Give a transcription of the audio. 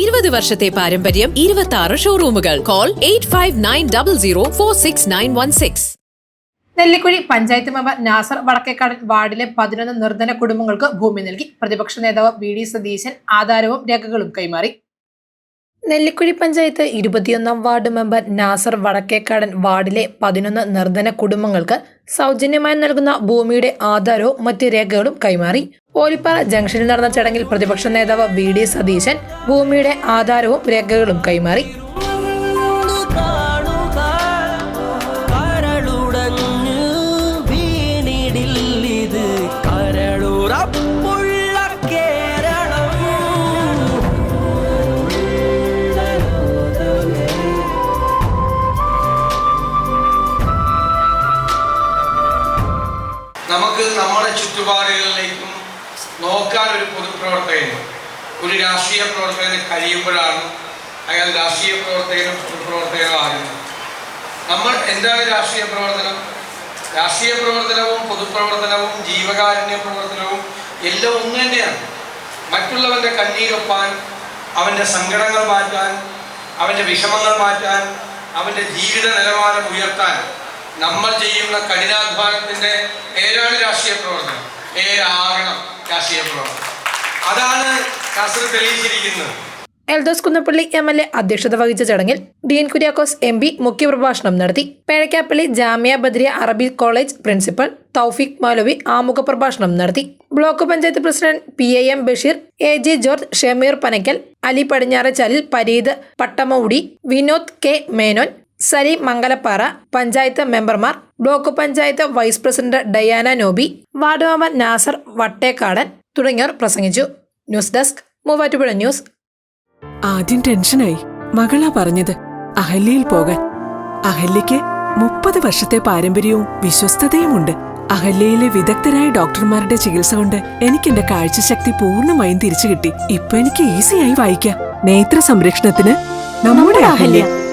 ഇരുപത് വർഷത്തെ പാരമ്പര്യം ഇരുപത്തി ആറ് ഷോറൂമുകൾ call eight five nine double zero four six nine one six Nellikuzhi panchayat member Nasar Vadakkekadan വാർഡിലെ പതിനൊന്ന് നിർധന കുടുംബങ്ങൾക്ക് ഭൂമി നൽകി. പ്രതിപക്ഷ നേതാവ് വി ഡി സതീശൻ ആധാരവും രേഖകളും കൈമാറി. നെല്ലിക്കുഴി പഞ്ചായത്ത് ഇരുപത്തിയൊന്നാം വാർഡ് മെമ്പർ നാസർ വടക്കേക്കാടൻ വാർഡിലെ പതിനൊന്ന് നിർധന കുടുംബങ്ങൾക്ക് സൗജന്യമായി നൽകുന്ന ഭൂമിയുടെ ആധാരവും മറ്റ് രേഖകളും കൈമാറി. ഓലിപ്പാറ ജംഗ്ഷനിൽ നടന്ന ചടങ്ങിൽ പ്രതിപക്ഷ നേതാവ് വി ഡി സതീശൻ ഭൂമിയുടെ ആധാരവും രേഖകളും കൈമാറി. നമുക്ക് നമ്മുടെ ചുറ്റുപാടുകളിലേക്കും നോക്കാൻ ഒരു പൊതുപ്രവർത്തകന് ഒരു രാഷ്ട്രീയ പ്രവർത്തകന് കഴിയുമ്പോഴാണ് അയാൾ രാഷ്ട്രീയ പ്രവർത്തകനും പൊതുപ്രവർത്തകനും ആകുന്നത് നമ്മൾ എന്താണ് രാഷ്ട്രീയ പ്രവർത്തനം? രാഷ്ട്രീയ പ്രവർത്തനവും പൊതുപ്രവർത്തനവും ജീവകാരുണ്യ പ്രവർത്തനവും എല്ലാം ഒന്ന് തന്നെയാണ്. മറ്റുള്ളവന്റെ കണ്ണീരൊപ്പാൻ അവന്റെ സങ്കടങ്ങൾ മാറ്റാൻ അവന്റെ വിഷമങ്ങൾ മാറ്റാൻ അവന്റെ ജീവിത നിലവാരം ഉയർത്താൻ നമ്മൾ ചെയ്യുന്ന കഠിനാധ്വാനത്തിന്റെ പേരാണ് രാഷ്ട്രീയ പ്രവർത്തനം? പേരാകണം രാഷ്ട്രീയ പ്രവർത്തനം? അതാണ് ശാസ്ത്രം തെളിയിച്ചിരിക്കുന്നത്. Eldhose Kunnappilly M L A അധ്യക്ഷത വഹിച്ച ചടങ്ങിൽ ഡീൻ കുര്യാക്കോസ് എം പി മുഖ്യപ്രഭാഷണം നടത്തി. പേഴക്കാപ്പള്ളി ജാമ്യ ബദ്രിയ അറബി കോളേജ് പ്രിൻസിപ്പൽ തൗഫിക് മൗലവി ആമുഖ പ്രഭാഷണം നടത്തി. Block panchayat president P A M Basheer A J George Shemeer Panakkal Ali Padinjarachalil Pareed Pattamoudi Vinod K Menon Saleem Mangalappara panchayat മെമ്പർമാർ block panchayat vice president Diana Noby ward member Nasar Vattekkadan തുടങ്ങിയവർ പ്രസംഗിച്ചു. News desk Muvattupuzha news. ആദ്യം ടെൻഷനായി. മകളാ പറഞ്ഞത് അഹല്യയിൽ പോകാൻ. അഹല്യയ്ക്ക് മുപ്പത് വർഷത്തെ പാരമ്പര്യവും വിശ്വസ്തതയുമുണ്ട്. അഹല്യയിലെ വിദഗ്ധരായ ഡോക്ടർമാരുടെ ചികിത്സ കൊണ്ട് എനിക്ക് എന്റെ കാഴ്ചശക്തി പൂർണമായും തിരിച്ചു കിട്ടി ഇപ്പൊ എനിക്ക് ഈസിയായി വായിക്കാം. നേത്ര സംരക്ഷണത്തിന് നമ്മുടെ Ahalya.